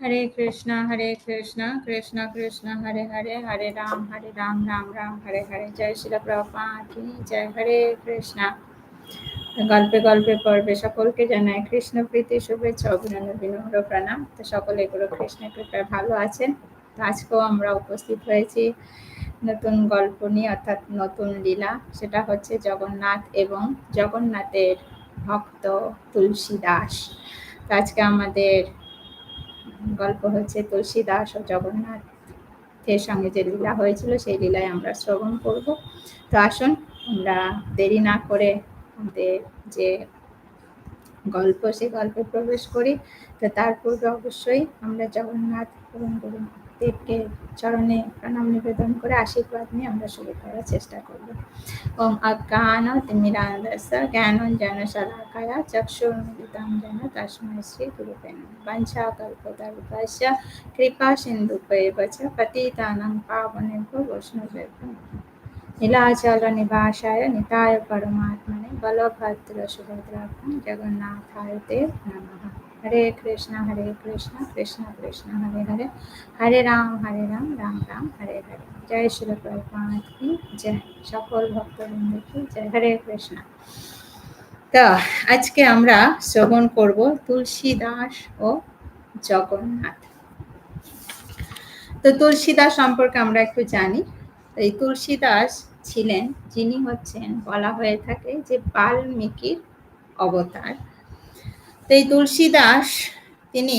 হরে কৃষ্ণ হরে কৃষ্ণ কৃষ্ণ কৃষ্ণ, হরে হরে হরে রাম হরে রাম রাম রাম, হরে হরে। জয় শিল প্রভুপাদ কি, জয় হরে কৃষ্ণ। গল্পে গল্পে পর্বে সকলকে জানায় কৃষ্ণ প্রীতি, শুভেচ্ছা, অভিনন্দন, বিনম্র প্রণাম। তো সকলে এগুলো কৃষ্ণ কৃপায় ভালো আছেন। তো আজকেও আমরা উপস্থিত হয়েছি নতুন গল্প নিয়ে, অর্থাৎ নতুন লীলা। সেটা হচ্ছে জগন্নাথ এবং জগন্নাথের ভক্ত তুলসী দাস আজকে আমাদের গল্প হচ্ছে তুলসী দাস ও জগন্নাথের সঙ্গে যে লীলা হয়েছিল, সেই লীলায় আমরা শ্রবণ করব। তো আসুন, আমরা দেরি না করে আমাদের যে গল্প, সে গল্পে প্রবেশ করি। তো তার পূর্বে অবশ্যই আমরা জগন্নাথ গুরু দেবকে চরণে প্রণাম নিবেদন করে আশীর্বাদ নিয়ে আমরা শুরু করার চেষ্টা করব। ওম অজ্ঞান তিমিরান্দস্য জ্ঞানঞ্জন শলাকায়া চক্ষুর্মিলিतं যেন তস্मै শ্রী গুরুবে বঞ্ছা কল্পতরুপস্য কৃপা সিন্ধুপেব চ পতিতানাং পাবনেভ্যো বৈষ্ণবেভ্যো নীলাচল নিবাসায় নিতায় পরমাত্মনে বলভদ্র সুভদ্রাভ্যং জগন্নাথায় তে নমঃ। হরে কৃষ্ণ হরে কৃষ্ণ কৃষ্ণ কৃষ্ণ হরে হরে হরে রাম হরে রাম রাম রাম হরে হরে জয় শিল প্রভুপাত কি জয় সকল ভক্তবৃন্দ কি জয়। হরে কৃষ্ণ তা আজকে আমরা শ্রবণ করব তুলসী দাস ও জগন্নাথ। তো তুলসী দাস সম্পর্কে আমরা একটু জানি। এই তুলসী দাস ছিলেন, যিনি হচ্ছেন, বলা হয়ে থাকে যে বাল্মীকির অবতার। তো এই তুলসী দাস তিনি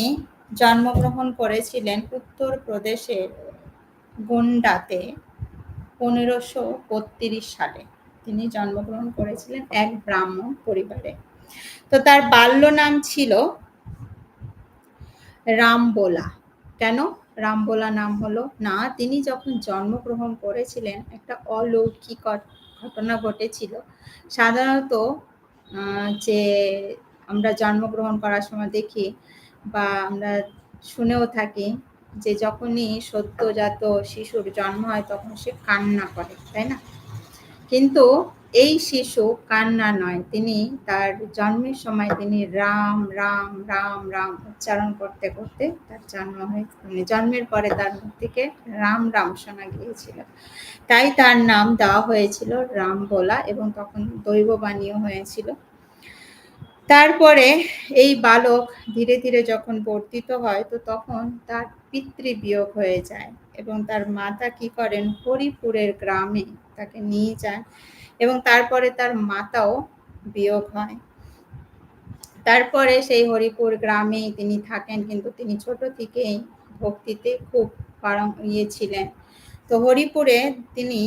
জন্মগ্রহণ করেছিলেন উত্তর প্রদেশের গুন্ডাতে পনেরোশো বত্রিশ সালে। তিনি জন্মগ্রহণ করেছিলেন এক ব্রাহ্মণ পরিবারে। তো তার বাল্য নাম ছিল রামবোলা। কেন? রামবোলা নাম হলো না, তিনি যখন জন্মগ্রহণ করেছিলেন, একটা অলৌকিক ঘটনা ঘটেছিল। সাধারণত যে আমরা জন্মগ্রহণ করার সময় দেখি বা আমরা শুনেও থাকি যে যখনই সদ্যজাত শিশুর জন্ম হয় তখন সে কান্না করে, তাই না? কিন্তু এই শিশু কান্না নয়, তিনি তার জন্মের সময় তিনি রাম রাম রাম রাম উচ্চারণ করতে করতে তার জন্ম হয়ে। মানে জন্মের পরে তার মুখ থেকে রাম রাম শোনা গিয়েছিল। তাই তার নাম দেওয়া হয়েছিল রাম বলা এবং তখন দৈববাণীও হয়েছিল। তারপরে এই বালক ধীরে ধীরে যখন বর্তিত হয়, তো তখন তার পিতৃবিয়োগ হয়ে যায় এবং তার মাতা কি করেন? হরিপুরের গ্রামে তাকে নিয়ে যান এবং তারপরে তার মাতাও বিয়োগ হয়। তারপরে সেই হরিপুর গ্রামেই তিনি থাকেন, কিন্তু তিনি ছোট থেকেই ভক্তিতে খুব পারং ইয়ে ছিলেন। তো হরিপুরে তিনি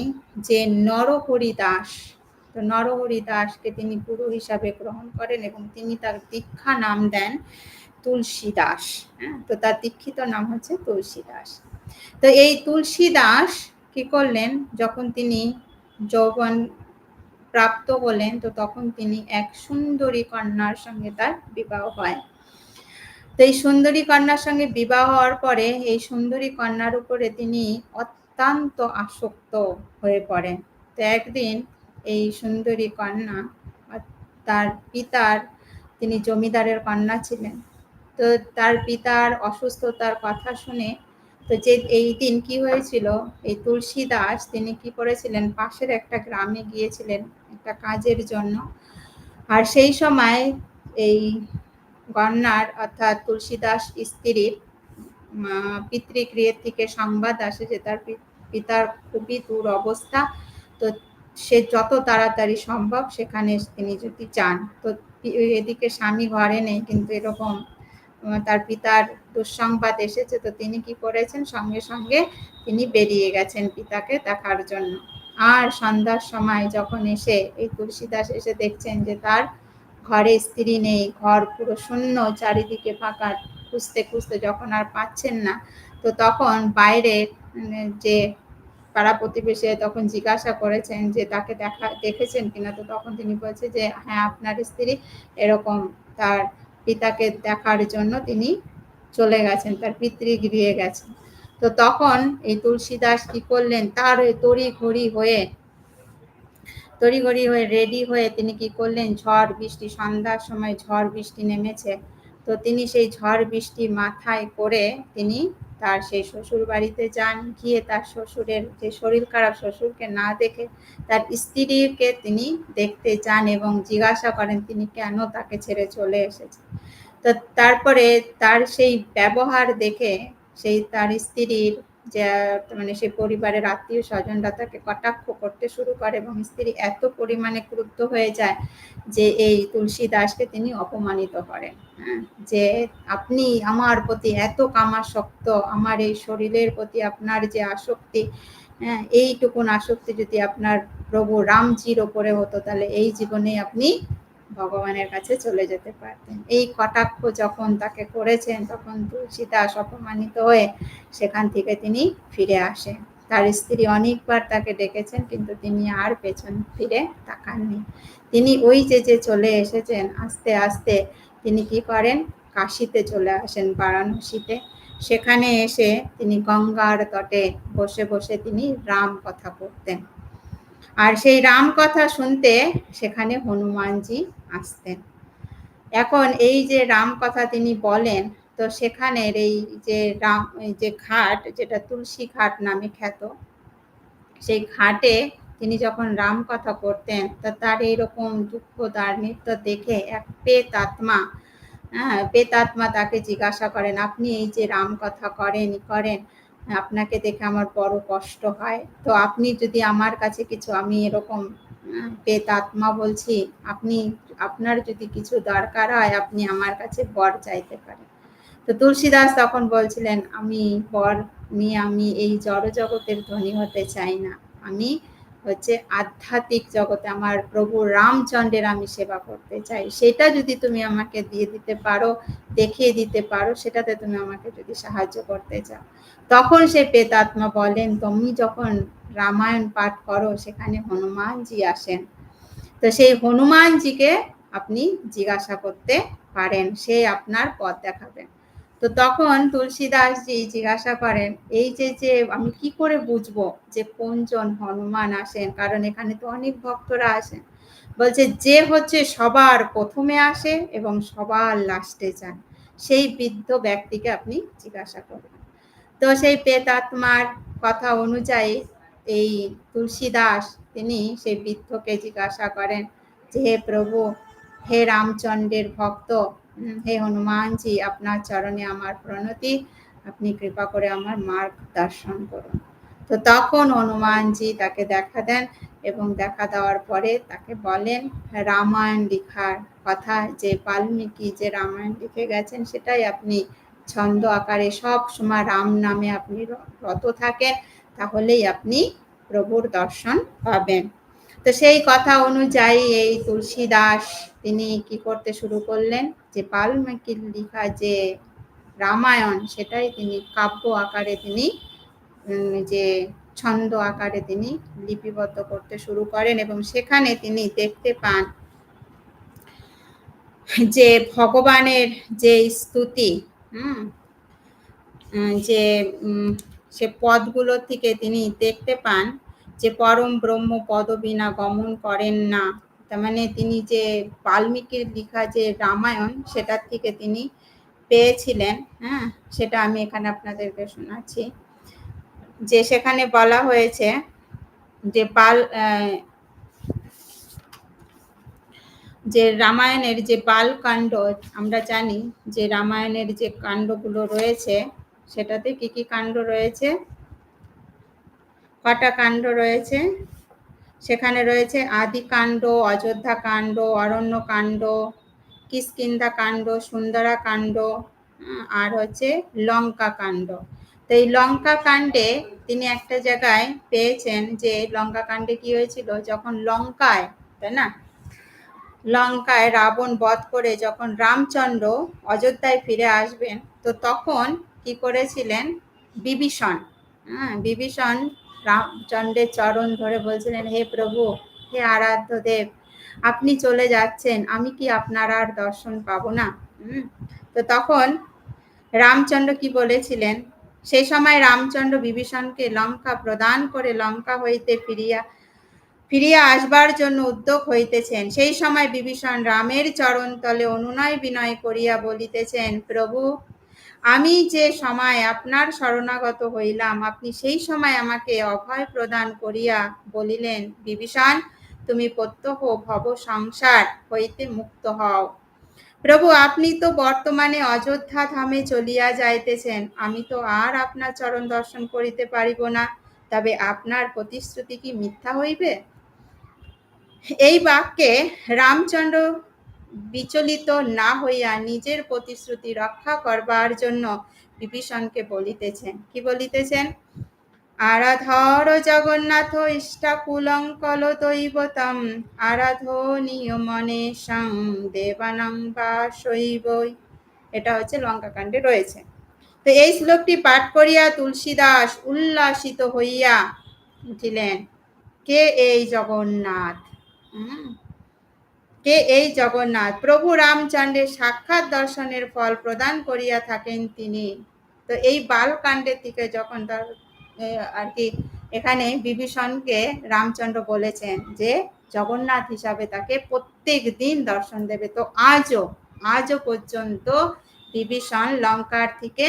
যে নরহরি দাস তো নরহরি দাসকে তিনি গুরু হিসাবে গ্রহণ করেন এবং তিনি তার দীক্ষা নাম দেন তুলসী দাস হ্যাঁ তো তার দীক্ষিত নাম হচ্ছে তুলসী দাস তো এই তুলসী দাস কি করলেন? যখন তিনি যৌবন প্রাপ্ত হলেন, তো তখন তিনি এক সুন্দরী কন্যার সঙ্গে তার বিবাহ হয়। তো এই সুন্দরী কন্যার সঙ্গে বিবাহ হওয়ার পরে এই সুন্দরী কন্যার উপরে তিনি অত্যন্ত আসক্ত হয়ে পড়েন। তো একদিন এই সুন্দরী কন্যা তার পিতার, তিনি জমিদারের কন্যা ছিলেন। তো তার পিতার অসুস্থতার কথা শুনে তো যে এই দিন কি হয়েছিল, এই তুলসী দাস তিনি কি করেছিলেন, পাশের একটা গ্রামে গিয়েছিলেন একটা কাজের জন্য। আর সেই সময় এই গন্যার অর্থাৎ তুলসী দাস স্ত্রীর পিতৃগৃহের থেকে সংবাদ আসে যে তার পিতার খুবই দূর অবস্থা তো সে যত তাড়াতাড়ি সম্ভব সেখানে তিনি যদি চান। তো এদিকে স্বামী ঘরে নেই, কিন্তু এরকম তার পিতার দুঃসংবাদ এসেছে। তো তিনি কি করেছেন? সঙ্গে সঙ্গে তিনি বেরিয়ে গেছেন পিতাকে দেখার জন্য। আর সন্ধ্যার সময় যখন এসে এই তুলসীদাস এসে দেখছেন যে তার ঘরে স্ত্রী নেই, ঘর পুরো শূন্য, চারিদিকে ফাঁকা, খুঁজতে খুঁজতে যখন আর পাচ্ছেন না, তো তখন বাইরে যে পাড়া প্রতিবেশী তখন জিজ্ঞাসা করেছেন যে, তাকে দেখা, দেখেছেন কিনা? তো তখন তিনি বলছে যে হ্যাঁ আপনার স্ত্রী এরকম তার পিতাকে দেখার জন্য তিনি চলে গেছেন, তার পিতৃগৃহে গেছেন। তো তখন এই তুলসীদাস কি করলেন? তার তড়ি ঘড়ি হয়ে তড়ি ঘড়ি হয়ে রেডি হয়ে তিনি কি করলেন? ঝড় বৃষ্টি, সন্ধ্যার সময় ঝড় বৃষ্টি নেমেছে। তো তিনি সেই ঝড় বৃষ্টি মাথায় করে তিনি তার সেই শ্বশুর বাড়িতে যান, গিয়ে তার শ্বশুরের, যে শরীর খারাপ শ্বশুরকে না দেখে তার স্ত্রীকে তিনি দেখতে যান এবং জিজ্ঞাসা করেন, তিনি কেন তাকে ছেড়ে চলে এসেছে তো তারপরে তার সেই ব্যবহার দেখে সেই তার স্ত্রীর যে মানে সেই পরিবারের আত্মীয় স্বজনরা তাকে কটাক্ষ করতে শুরু করে এবং স্ত্রী এত পরিমাণে ক্রুদ্ধ হয়ে যায় যে, এই তুলসী দাসকে তিনি অপমানিত করেন। হ্যাঁ যে, আপনি আমার প্রতি এত কামাসক্ত, আমার এই শরীরের প্রতি আপনার যে আসক্তি হ্যাঁ এইটুকুন আসক্তি যদি আপনার প্রভু রামজির ওপরে হতো, তাহলে এই জীবনে আপনি ভগবানের কাছে চলে যেতে পারতেন। এই কটাক্ষ যখন তাকে করেছেন, তখন তুলসীদাস অপমানিত হয়ে সেখান থেকে তিনি ফিরে আসেন। তার স্ত্রী অনেকবার তাকে ডেকেছেন, কিন্তু তিনি আর পেছন ফিরে তাকাননি। তিনি ওই যে যে চলে এসেছেন, আস্তে আস্তে তিনি কি করেন? কাশিতে চলে আসেন বারাণসীতে। সেখানে এসে তিনি গঙ্গার তটে বসে বসে তিনি রাম কথা করতেন আর সেই রাম কথা শুনতে সেখানে হনুমানজি আসতেন। এখন এই যে রাম কথা তিনি বলেন, তো সেখানের এই যে রাম যে ঘাট, যেটা তুলসী ঘাট নামে খ্যাত, সেই ঘাটে তিনি যখন রাম কথা করতেন তা তার এইরকম দুঃখ, তার নৃত্য দেখে এক পেত আত্মা হ্যাঁ পেতাত্মা তাকে জিজ্ঞাসা করেন, আপনি এই যে রাম কথা করেন করেন আপনাকে দেখে আমার বড় কষ্ট হয়। তো আপনি যদি আমার কাছে কিছু, আমি এরকম পেতাত্মা বলছি, আপনি, আপনার যদি কিছু দরকার হয়, আপনি আমার কাছে বর চাইতে পারেন। তো তুলসীদাস তখন বলছিলেন, আমি বর নিয়ে আমি এই জড়জগতের ধনী হতে চাই না। আমি হচ্ছে আধ্যাত্মিক জগতে আমার প্রভু রামচন্দ্রের আমি সেবা করতে চাই। সেটা যদি তুমি আমাকে দিয়ে দিতে পারো, দেখিয়ে দিতে পারো, সেটাতে তুমি আমাকে যদি সাহায্য করতে চাও। তখন সে পেতাত্মা বলেন, তুমি যখন রামায়ণ পাঠ করো, সেখানে হনুমানজি আসেন। তো সেই হনুমানজিকে আপনি জিজ্ঞাসা করতে পারেন, সে আপনার পথ দেখাবেন। তো তখন তুলসীদাসজি জিজ্ঞাসা করেন, এই যে যে আমি কি করে বুঝব যে কোনজন হনুমান আসেন? কারণ এখানে তো অনেক ভক্তরা আসেন। বলছে, যে হচ্ছে সবার প্রথমে আসে এবং সবার লাস্টে যান, সেই বৃদ্ধ ব্যক্তিকে আপনি জিজ্ঞাসা করবেন। তো সেই পেতাত্মার কথা অনুযায়ী এই তুলসীদাস, তিনি সেই বৃদ্ধকে জিজ্ঞাসা করেন, যে হে প্রভু, হে রামচন্দ্রের ভক্ত হে হনুমানজি, আপনার চরণে আমার প্রণতি। আপনি কৃপা করে আমার মার্গ দর্শন করুন। তো তখন হনুমানজি তাকে দেখা দেন এবং দেখা দেওয়ার পরে তাকে বলেন, রামায়ণ লিখার কথা, যে বাল্মীকি যে রামায়ণ লিখে গেছেন, সেটাই আপনি ছন্দ আকারে সব সময় রাম নামে আপনি রত থাকেন, তাহলেই আপনি প্রভুর দর্শন পাবেন। তো সেই কথা অনুযায়ী এই তুলসী দাস তিনি কি করতে শুরু করলেন? যে বাল্মীকির লিখা যে রামায়ণ, সেটাই তিনি কাব্য আকারে তিনি যে ছন্দ আকারে তিনি লিপিবদ্ধ করতে শুরু করেন এবং সেখানে তিনি দেখতে পান যে ভগবানের যে স্তুতি, হুম যে সে পদগুলো থেকে তিনি দেখতে পান যে পরম ব্রহ্ম পদবিনা গমন করেন না। তার মানে তিনি যে বাল্মীকির লিখা যে রামায়ণ, সেটার থেকে তিনি পেয়েছিলেন হ্যাঁ? সেটা আমি এখানে আপনাদেরকে শোনাচ্ছি। যে সেখানে বলা হয়েছে যে বাল যে রামায়ণের যে বাল কাণ্ড আমরা জানি যে রামায়ণের যে কাণ্ডগুলো রয়েছে, সেটাতে কি কি কাণ্ড রয়েছে? কটা কাণ্ড রয়েছে? সেখানে রয়েছে আদি কাণ্ড, অযোধ্যা কাণ্ড, অরণ্য কাণ্ড কিসকিন্দা কাণ্ড, সুন্দরা কাণ্ড আর হচ্ছে লঙ্কা কাণ্ড। তো এই লঙ্কা কাণ্ডে তিনি একটা জায়গায় পেয়েছেন যে লঙ্কা কাণ্ডে কি হয়েছিল? যখন লঙ্কায়, তাই না? লঙ্কায় রাবণ বধ করে যখন রামচন্দ্র অযোধ্যায় ফিরে আসবেন, তো তখন কি করেছিলেন? বিভীষণ হ্যাঁ বিভীষণ রামচন্দ্রের চরণ ধরে বলছিলেন, হে প্রভু, হে আরাধ্য দেব, আপনি চলে যাচ্ছেন, আমি কি আপনার আর দর্শন পাবো না? তো তখন রামচন্দ্র কি বলেছিলেন? সেই সময় রামচন্দ্র বিভীষণকে লঙ্কা প্রদান করে লঙ্কা হইতে ফিরিয়া ফিরিয়া আসবার জন্য উদ্যোগ হইতেছেন। সেই সময় বিভীষণ রামের চরণ তলে অনুনয় বিনয় করিয়া বলিতেছেন, প্রভু আমি যে সময় আপনার শরণাগত হইলাম, আপনি সেই সময় আমাকে অভয় প্রদান করিয়া বলিলেন, বিভীষণ, তুমি প্রত্যহ ভব সংসার হইতে মুক্ত হও। প্রভু, আপনি তো বর্তমানে অযোধ্যা ধামে চলিয়া যাইতেছেন, আমি তো আর আপনার চরণ দর্শন করিতে পারিব না, তবে আপনার প্রতিশ্রুতি কি মিথ্যা হইবে? এই বাক্যে রামচন্দ্র বিচলিত না হইয়া নিজের প্রতিশ্রুতি রক্ষা করবার জন্য বিভীষণকে বলিতেছেন। কি বলিতেছেন? আরাধর জগন্নাথ ইষ্টাকুলঙ্কল দৈবতম, আরাধনীয় মনে সং দেবানং বা শৈবই এটা হচ্ছে লঙ্কাকাণ্ডে রয়েছে। তো এই শ্লোকটি পাঠ করিয়া তুলসীদাস উল্লাসিত হইয়া উঠিলেন, কে এই জগন্নাথ? কে এই জগন্নাথ? প্রভু রামচন্দ্রের সাক্ষাৎ দর্শনের ফল প্রদান করিয়া থাকেন তিনি। তো এই বালকাণ্ডের থেকে যখন আর কি, এখানে বিভীষণকে রামচন্দ্র বলেছেন যে, জগন্নাথ হিসাবে তাকে প্রত্যেক দিন দর্শন দেবে। তো আজও আজও পর্যন্ত বিভীষণ লঙ্কার থেকে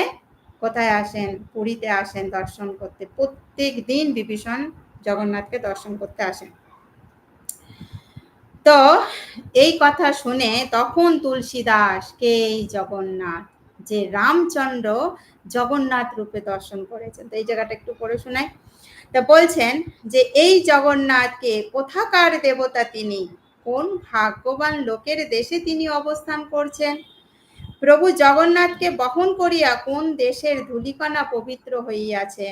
কোথায় আসেন? পুরীতে আসেন দর্শন করতে। প্রত্যেক দিন বিভীষণ জগন্নাথকে দর্শন করতে আসেন। তো এই কথা শুনে তখন তুলসীদাস কে জগন্নাথ, যে রামচন্দ্র জগন্নাথ রূপে দর্শন করেছেন, তো এই জায়গাটা একটু পড়ে শোনাই। তা বলছেন যে এই জগন্নাথকে কোথাকার দেবতা তিনি? কোন ভাগ্যবান লোকের দেশে তিনি অবস্থান করছেন? প্রভু জগন্নাথকে বহন করিয়া কোন দেশের ধুলিকণা পবিত্র হইয়াছে?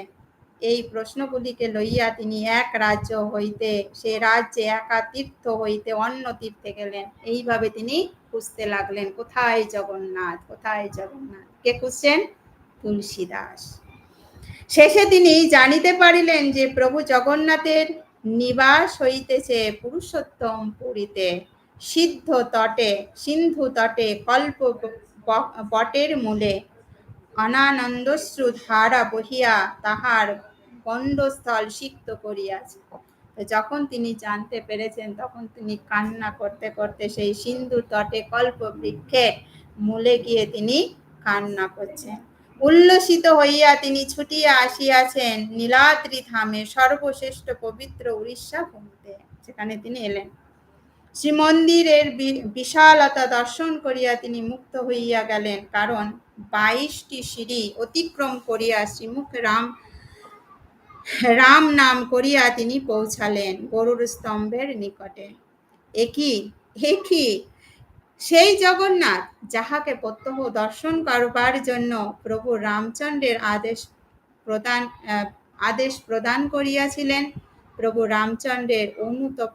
এই প্রশ্নগুলিকে লইয়া তিনি এক রাজ্য হইতে, সে রাজ্যে একা তীর্থ হইতে অন্য তীর্থে গেলেন। এইভাবে তিনি খুঁজতে লাগলেন, কোথায় জগন্নাথ কোথায় জগন্নাথ? কে খুঁজছেন? তুলসীদাস। শেষে তিনি জানিতে পারিলেন যে, প্রভু জগন্নাথের নিবাস হইতেছে পুরুষোত্তম পুরীতে। সিদ্ধ তটে, সিন্ধু তটে, কল্প বটের মূলে। অনানন্দশ্রু ধারা বহিয়া তাহার গণ্ডস্থল সিক্ত করিয়াছে। যখন তিনি জানতে পেরেছেন, তখন তিনি কান্না করতে করতে সেই সিন্ধু তটে কল্প বৃক্ষের মূলে গিয়ে তিনি কান্না করছেন। উল্লসিত হইয়া তিনি ছুটিয়া আসিয়াছেন নীলাদ্রি ধামে সর্বশ্রেষ্ঠ পবিত্র উড়িষ্যা ভূমিতে, সেখানে তিনি এলেন। শ্রীমন্দিরের বিশালতা দর্শন করিয়া তিনি মুক্ত হইয়া গেলেন, কারণ বাইশটি সিঁড়ি অতিক্রম করিয়া শ্রীমুখ রাম রাম নাম করিয়া তিনি পৌঁছালেন গরুর স্তম্ভের নিকটে। একই একই সেই জগন্নাথ, যাহাকে প্রত্যহ দর্শন করবার জন্য প্রভু রামচন্দ্রের আদেশ প্রদান আদেশ প্রদান করিয়াছিলেন, প্রভু রামচন্দ্রের অনুতপ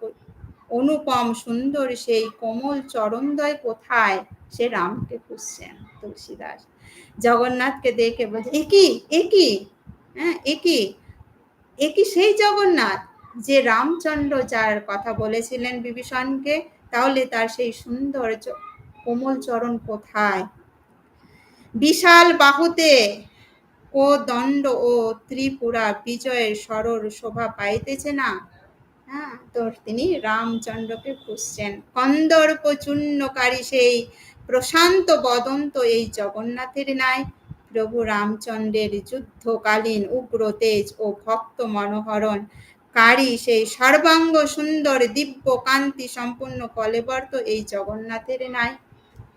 অনুপম সুন্দর সেই কোমল চরণদয় কোথায়? সে রামকে খুঁজছেন তুলসীদাস। জগন্নাথকে দেখে বলছে একই একই হ্যাঁ একই একই সেই জগন্নাথ যে রামচন্দ্র যার কথা বলেছিলেন বিভীষণকে? তাহলে তার সেই সুন্দর কোমল চরণ কোথায়? বিশাল বাহুতে ও দণ্ড ও ত্রিপুরা বিজয়ের সরর শোভা পাইতেছে না। হ্যাঁ তো তিনি রামচন্দ্রকে খুঁজছেন। কন্দর্প চূর্ণকারী সেই প্রশান্ত বদন্ত এই জগন্নাথের নাই প্রভু রামচন্দ্রের যুদ্ধকালীন উগ্র তেজ ও ভক্ত মনোহরণ। কারি সেই সর্বাঙ্গ সুন্দর দিব্য কান্তি সম্পূর্ণ কলেবর্ত এই জগন্নাথের নাই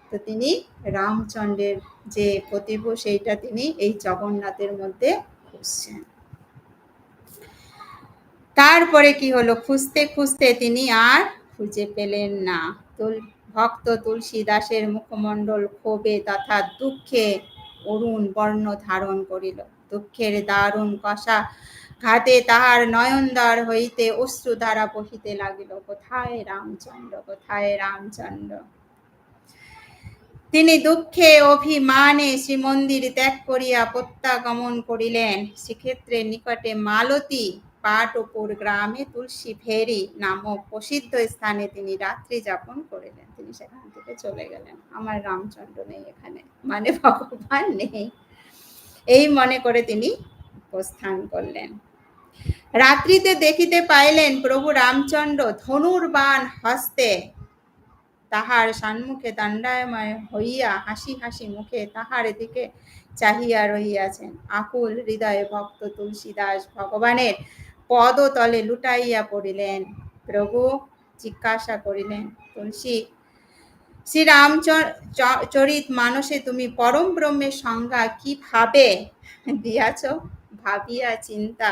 তো তিনি রামচন্দ্রের যে প্রতিভ, সেইটা তিনি এই জগন্নাথের মধ্যে খুঁজছেন। তারপরে কি হলো? খুঁজতে খুঁজতে তিনি আর খুঁজে পেলেন না। তুল, ভক্ত তুলসী দাসের মুখমণ্ডল ক্ষোভে তথা দুঃখে অরুণ বর্ণ ধারণ করিল। দুঃখের দারুণ কষা ঘাতে তাহার নয়নদার হইতে অশ্রু দ্বারা বহিতে লাগিল। কোথায় রামচন্দ্র? কোথায় রামচন্দ্র? তিনি দুঃখে অভিমানে শ্রীমন্দির ত্যাগ করিয়া প্রত্যাগমন করিলেন। শ্রীক্ষেত্রের নিকটে মালতী পাটপুর গ্রামে তুলসী ফেরি নামক প্রসিদ্ধ স্থানে তিনি রাত্রি যাপন করিলেন। তিনি সেখান থেকে চলে গেলেন। আমার রামচন্দ্র নেই এখানে। মানে ভগবান নেই। এই মনে করে তিনি প্রস্থান করলেন। রাত্রিতে দেখিতে পাইলেন প্রভু রামচন্দ্র ধনুর বাণ হস্তে তাহার সম্মুখে দণ্ডায়ময় হইয়া হাসি হাসি মুখে তাহার দিকে চাহিয়া রহিয়াছেন। আকুল হৃদয়ে ভক্ত তুলসীদাস ভগবানের পদতলে লুটাইয়া পড়িলেন। প্রভু জিজ্ঞাসা করিলেন, তুলসী শ্রী রামচরিত মানসে তুমি পরম ব্রহ্মের সংজ্ঞা কীভাবে দিয়াছ, ভাবিয়া চিন্তা,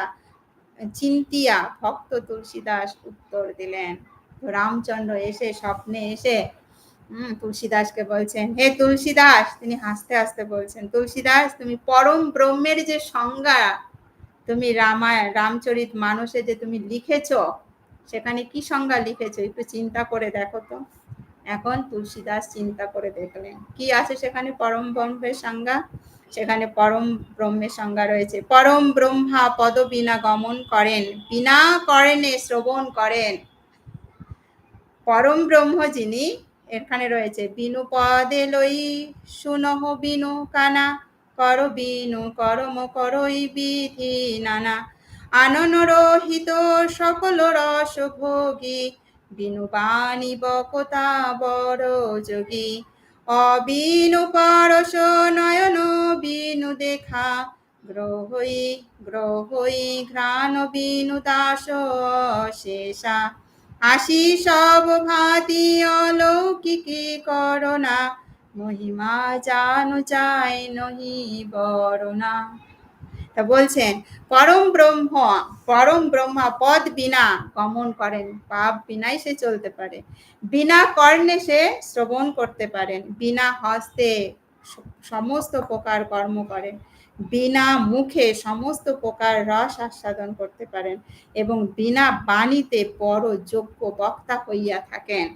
চিন্তিয়া, ভক্ত তুলসীদাস উত্তর দিলেন। রামচন্দ্র এসে স্বপ্নে এসে তুলসীদাসকে বলছেন, হে তুলসীদাস! তিনি হাসতে হাসতে বলছেন, তুলসীদাস, তুমি পরম ব্রহ্মের যে সংজ্ঞা, তুমি রামায়ণ রামচরিত মানসে যে তুমি লিখেছ, সেখানে কি সংজ্ঞা লিখেছো? একটু চিন্তা করে দেখো তো। এখন তুলসীদাস চিন্তা করে দেখলেন। কি আছে সেখানে? পরম ব্রহ্মের সংজ্ঞা। সেখানে পরম ব্রহ্মের সংজ্ঞা রয়েছে। পরম ব্রহ্মা পদ বিনা গমন করেন। বিনা করেনে শ্রবণ করেন। পরম ব্রহ্ম যিনি, এখানে রয়েছে বিনু পদে লই সুনহ বিনু কানা, কর বিনু করম করই বিধি নানা। আনন রহিত সকল রস ভোগী বিনু বাণী বকতা বড় যোগী। অবিনু পরশ নয়ন বিনু দেখা। গ্রহই গ্রহই ঘ্রাণ বিনু দাস শেষা আসি সব ভাতি অলৌকিকি করোনা। মহিমা জানু চাই নহি বরণা তা বলছেন, পরম ব্রহ্ম, পরম ব্রহ্মা পদ বিনা গমন করেন, পাপ বিনাই সে চলতে পারে। বিনা কর্ণে সে শ্রবণ করতে পারেন, বিনা হস্তে সমস্ত প্রকার কর্ম করেন, বিনা মুখে সমস্ত প্রকার রস আস্বাদন করতে পারেন এবং বিনা বাণীতে বড় যোগ্য বক্তা হইয়া থাকেন।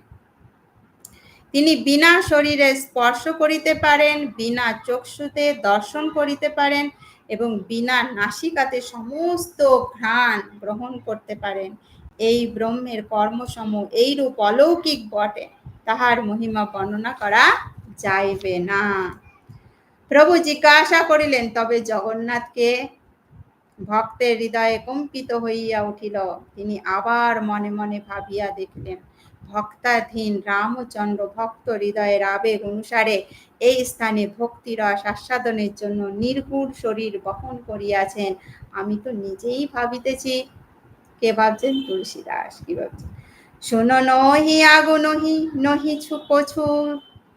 তিনি বিনা শরীরে স্পর্শ করিতে পারেন, বিনা চক্ষুতে দর্শন করিতে পারেন এবং বিনা নাসিকাতে সমস্ত ঘ্রাণ গ্রহণ করতে পারেন। এই ব্রহ্মের কর্মসম এইরূপ অলৌকিক বটে, তাহার মহিমা বর্ণনা করা যাইবে না। প্রভু জিজ্ঞাসা করিলেন, তবে জগন্নাথকে ভক্তের হৃদয়ে কম্পিত হইয়া উঠিল? তিনি আবার মনে মনে ভাবিয়া দেখিলেন ভক্তাধীন রামচন্দ্র ভক্ত হৃদয়ের আবেগ অনুসারে এই স্থানে ভক্তিরস আস্বাদনের জন্য নির্গুণ শরীর বহন করিয়াছেন। আমি তো নিজেই ভাবিতেছি, কে ভাবছেন? তুলসীদাস, কি ভাবছেন? শোনো নহি আগো নহি নহি ছুপছু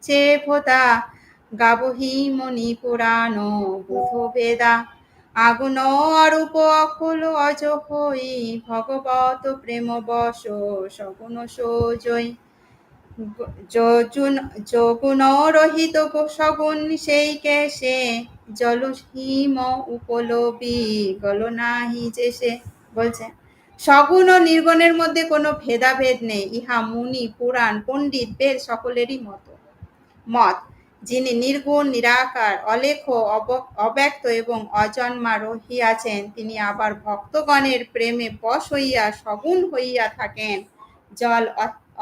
চে ভোতা গাবহি মণি পুরাণ বুধ বেদা আগুন অরূপ অকুল অজ হই ভগবত প্রেম বস সগুণ সজয় যোগুণ রহিত সগুণ সেই কেশে, জল হিম উপলবি, গল নাহি যে সে। বলছে, সগুণ ও নির্গুণের মধ্যে কোনো ভেদাভেদ নেই, ইহা মুনি, পুরাণ, পণ্ডিত, বেদ সকলেরই মত। মত। যিনি নির্গুণ, নিরাকার অলেখ অব্যক্ত এবং অজন্মা রহিয়াছেন, তিনি আবার ভক্তগণের প্রেমে বশ হইয়া সগুণ হইয়া থাকেন। জল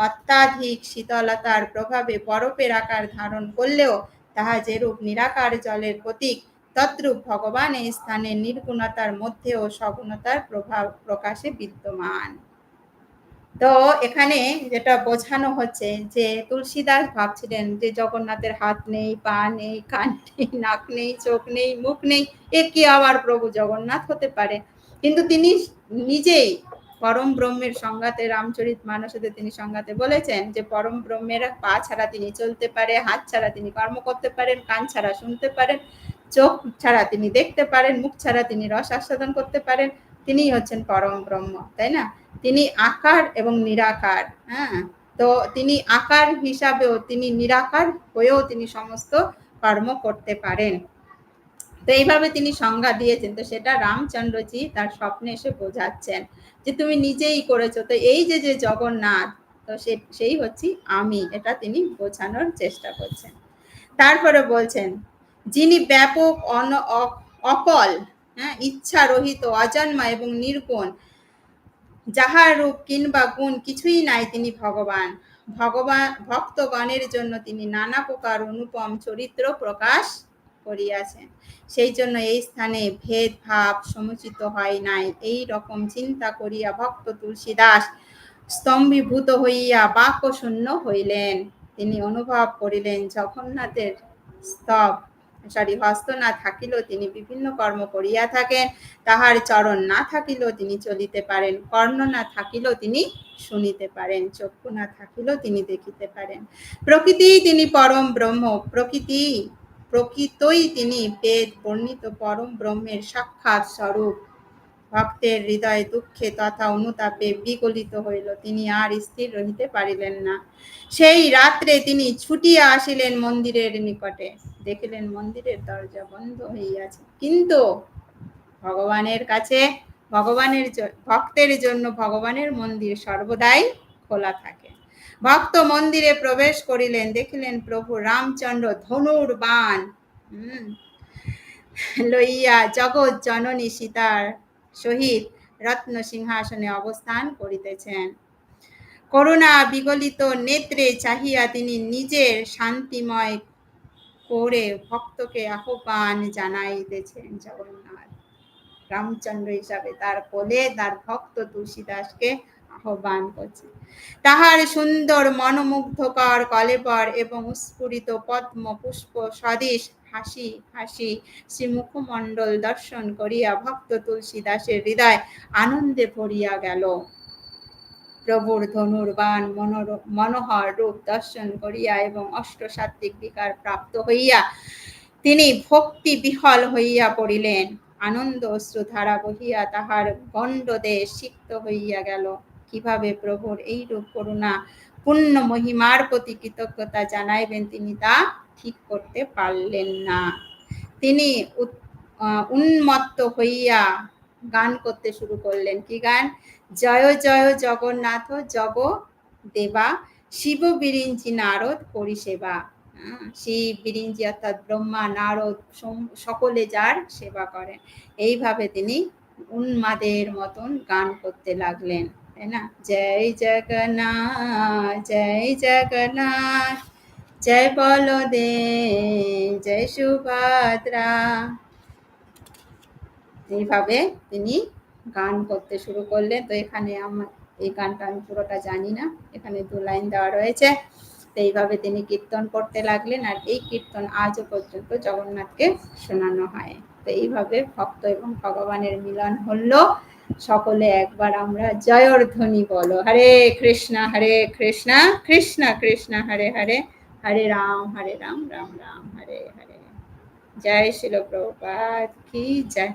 অত্যাধিক শীতলতার প্রভাবে বরফের আকার ধারণ করলেও তাহা যেরূপ নিরাকার জলের প্রতীক, তদ্রূপ ভগবান এই স্থানে নির্গুণতার মধ্যেও সগুণতার প্রভাব প্রকাশে বিদ্যমান। তো এখানে যেটা বোঝানো হচ্ছে যে তুলসীদাস ভাবছিলেন যে জগন্নাথের হাত নেই, পা নেই, কান নেই, নাক নেই, চোখ নেই, মুখ নেই, এ কি আবার প্রভু জগন্নাথ হতে পারে? কিন্তু তিনি নিজেই পরম ব্রহ্মের সংঘাতে, রামচরিত মানসতে তিনি সংঘাতে বলেছেন যে পরম ব্রহ্মের পা ছাড়া তিনি চলতে পারে হাত ছাড়া তিনি কর্ম করতে পারেন, কান ছাড়া শুনতে পারেন, চোখ ছাড়া তিনি দেখতে পারেন, মুখ ছাড়া তিনি রস আস্বাদন করতে পারেন। তিনিই হচ্ছেন পরম ব্রহ্ম, তাই না? তিনি আকার এবং নিরাকার হ্যাঁ? তো তিনি আকার হিসাবেও, তিনি নিরাকার হয়েও তিনি সমস্ত কর্ম করতে পারেন। তো এইভাবে তিনি সংজ্ঞা দিয়েছেন। তো সেটা রামচন্দ্রজি তার স্বপ্নে এসে বোঝাচ্ছেন যে তুমি নিজেই করেছ। তো এই যে যে জগন্নাথ, তো সে, সেই হচ্ছি আমি। এটা তিনি বোঝানোর চেষ্টা করছেন। তারপরে বলছেন, যিনি ব্যাপক অন অকল হ্যাঁ ইচ্ছা রহিত অজন্মা এবং নির্গুণ। যাহার রূপ কিংবা গুণ কিছুই নাই তিনি ভগবান। ভগবান ভক্তগণের জন্য তিনি নানা প্রকার অনুপম চরিত্র প্রকাশ করিয়াছেন। সেই জন্য এই স্থানে ভেদভাব সমুচিত হয় নাই। এই রকম চিন্তা করিয়া ভক্ত তুলসীদাস স্তম্ভীভূত হইয়া বাক্য শূন্য হইলেন। তিনি অনুভব করিলেন জগন্নাথের স্তব। সরি হস্ত না থাকিলেও তিনি বিভিন্ন কর্ম করিয়া থাকেন। তাহার চরণ না থাকিলেও তিনি চলিতে পারেন। কর্ণ না থাকিলেও তিনি শুনিতে পারেন। চক্ষু না থাকিলেও তিনি দেখিতে পারেন। প্রকৃতি তিনি পরম ব্রহ্ম। প্রকৃতি, প্রকৃতই তিনি বেদ বর্ণিত পরম ব্রহ্মের সাক্ষাৎ স্বরূপ ভক্তের হৃদয় দুঃখে তথা অনুতাপে বিগলিত হইল। তিনি আর স্থির রহিতে পারিলেন না। সেই রাত্রে তিনি ছুটিয়া আসিলেন মন্দিরের নিকটে। দেখিলেন মন্দিরের দরজা বন্ধ হইয়াছে। কিন্তু ভগবানের কাছে, ভগবানের ভক্তের জন্য ভগবানের মন্দির সর্বদাই খোলা থাকে। ভক্ত মন্দিরে প্রবেশ করিলেন, দেখিলেন প্রভু রামচন্দ্র ধনুর বান লইয়া জগৎ জননী সীতার সহিত রত্ন সিংহাসনে অবস্থান করিতেছেন। করুণা বিগলিত নেত্রে চাহিয়া তিনি নিজের শান্তিময় করে ভক্তকে আহ্বান জানাইতেছেন জগন্নাথ। রামচন্দ্র হিসাবে তার কোলে তার ভক্ত তুলসীদাসকে আহ্বান করছে। তাহার সুন্দর মনোমুগ্ধকর কলেবর এবং স্ফুরিত পদ্ম পুষ্প স্বদেশ হাসি হাসি শ্রী মুখমণ্ডল দর্শন করিয়া ভক্ত তুলসীদাসের হৃদয় আনন্দে ভরিয়া গেল। প্রভুর ধনুর্বান মনোহর রূপ দর্শন করিয়া এবং অষ্টসাত্ত্বিক বিকার প্রাপ্ত হইয়া তিনি ভক্তি বিহল হইয়া পড়িলেন। আনন্দ অশ্রুধারা বহিয়া তাহার গণ্ডদেশ সিক্ত হইয়া গেল। কীভাবে প্রভুর এইরূপ করুণা পূর্ণ মহিমার প্রতি কৃতজ্ঞতা জানাইবেন তিনি তা ঠিক করতে পারলেন না। তিনি উন্মত্ত হইয়া গান করতে শুরু করলেন। কি গান? জয় জয়, জগন্নাথ জগ দেবা শিব বিরিঞ্জি নারদ পরিষেবা। শিব বিরিঞ্জি অর্থাৎ ব্রহ্মা, নারদ সকলে যার সেবা করেন। এইভাবে তিনি উন্মাদের মতন গান করতে লাগলেন। তাই না? জয় জগন্নাথ জয় জগন্নাথ। জয় বলদে জয় সুভদ্রা। এইভাবে তিনি গান করতে শুরু করলেন। তো এখানে আমার, এই গানটা আমি পুরোটা জানি না। এখানে দু লাইন দেওয়া রয়েছে। তো এইভাবে তিনি কীর্তন করতে লাগলেন আর এই কীর্তন আজও পর্যন্ত জগন্নাথকে শোনানো হয়। তো এইভাবে ভক্ত এবং ভগবানের মিলন হলো। সকলে একবার আমরা জয়র ধ্বনি বলো। হরে কৃষ্ণা হরে কৃষ্ণা কৃষ্ণা কৃষ্ণা, হরে হরে। হরে রাম হরে রাম রাম রাম হরে হরে জয় শিল প্রভুপাত কি জয়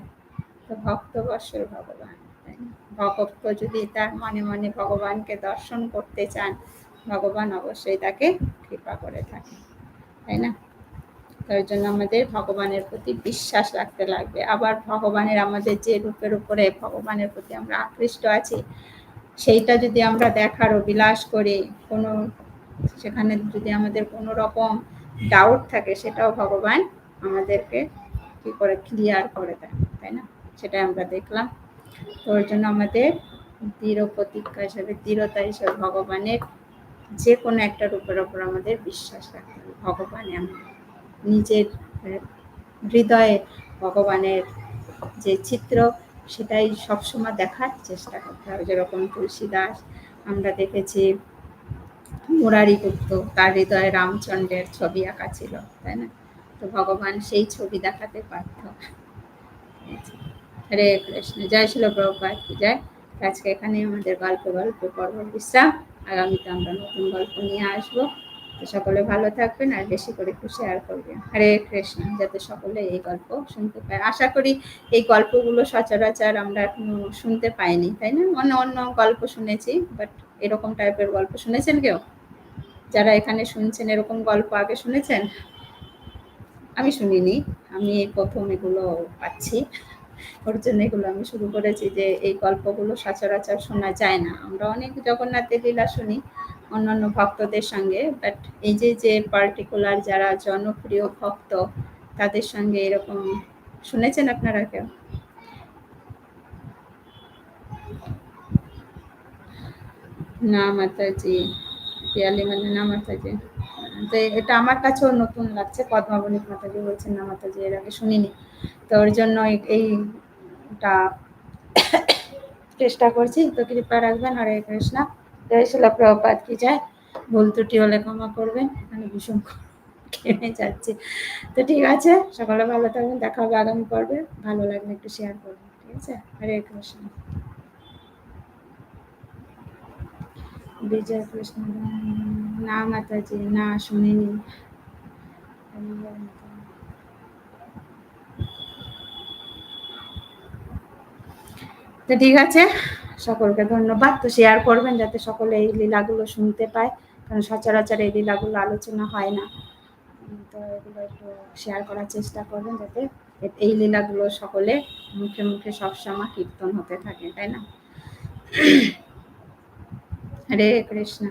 তো ভক্তবর্ষের ভগবান ভক্ত যদি তার মনে মনে ভগবানকে দর্শন করতে চান, ভগবান অবশ্যই তাকে কৃপা করে থাকে, তাই না? তার জন্য আমাদের ভগবানের প্রতি বিশ্বাস রাখতে লাগবে। আবার ভগবানের আমাদের যে রূপের উপরে ভগবানের প্রতি আমরা আকৃষ্ট আছি, সেইটা যদি আমরা দেখার অভিলাষ করি, কোনো সেখানে যদি আমাদের কোনো রকম ডাউট থাকে, সেটাও ভগবান আমাদেরকে কি করে ক্লিয়ার করে দেয়, তাই না? সেটা আমরা দেখলাম। তো ওর জন্য আমাদের দৃঢ় প্রতিজ্ঞা হিসাবে, দৃঢ়তা হিসাবে ভগবানের যে কোনো একটা রূপের ওপর আমাদের বিশ্বাস রাখতে হবে। ভগবানে আমরা নিজের হৃদয়ে ভগবানের যে চিত্র, সেটাই সবসময় দেখার চেষ্টা করতে হবে। যেরকম তুলসী দাস আমরা দেখেছি মুরারি গুপ্ত, তার হৃদয়ে রামচন্দ্রের ছবি আঁকা ছিল, তাই না? তো ভগবান সেই ছবি দেখাতে পারত হরে কৃষ্ণ, জয় শিল প্রভুপাত জয়? আজকে এখানে আমাদের গল্প গল্প, পর্ব বিশ্রাম। আগামীতে আমরা নতুন গল্প নিয়ে আসব। তো সকলে ভালো থাকবেন আর বেশি করে একটু শেয়ার করবেন। হরে কৃষ্ণ, যাতে সকলে এই গল্প শুনতে পায়। আশা করি এই গল্পগুলো সচরাচর আমরা এখনও শুনতে পাইনি, তাই না? অন্য অন্য গল্প শুনেছি বাট এরকম টাইপের গল্প শুনেছেন কেউ? যারা এখানে শুনছেন, এরকম গল্প আগে শুনেছেন? আমি শুনিনি। আমি প্রথম এগুলো পাচ্ছি। ওর জন্য এগুলো আমি শুরু করেছি যে এই গল্পগুলো সচরাচর শোনা যায় না। আমরা অনেক জগন্নাথের লীলা শুনি অন্যান্য ভক্তদের সঙ্গে বাট এই যে যে পার্টিকুলার যারা জনপ্রিয় ভক্ত, তাদের সঙ্গে এরকম শুনেছেন আপনারা কেউ? না, মাতাজি। পিয়ালি মানে না মাতাজি। তো এটা আমার কাছেও নতুন লাগছে পদ্মাবনী মাতাজি বলছেন না মাতাজি, এর আগে শুনিনি। তো ওর জন্য এইটা চেষ্টা করছি, তো কৃপা রাখবেন, হরে কৃষ্ণা। জয় শিলা প্রভুপাত কি যায় ভুল ত্রুটি হলে ক্ষমা করবেন, আমি ভীষণ কেমে যাচ্ছি। তো ঠিক আছে, সকালে ভালো থাকবেন, দেখা হবে আগামী পর্বে, ভালো লাগলে একটু শেয়ার করবেন, ঠিক আছে? হরে কৃষ্ণ। বিজয় কৃষ্ণ, না মাতাজি, না শুনিনি। তো ঠিক আছে, সকলকে ধন্যবাদ। তো শেয়ার করবেন যাতে সকলে এই লীলাগুলো শুনতে পায়, কারণ সচরাচর এই লীলাগুলো আলোচনা হয় না। তো এগুলো একটু শেয়ার করার চেষ্টা করবেন যাতে এই লীলাগুলো সকলে মুখে মুখে সবসময় কীর্তন হতে থাকে, তাই না? হরে কৃষ্ণ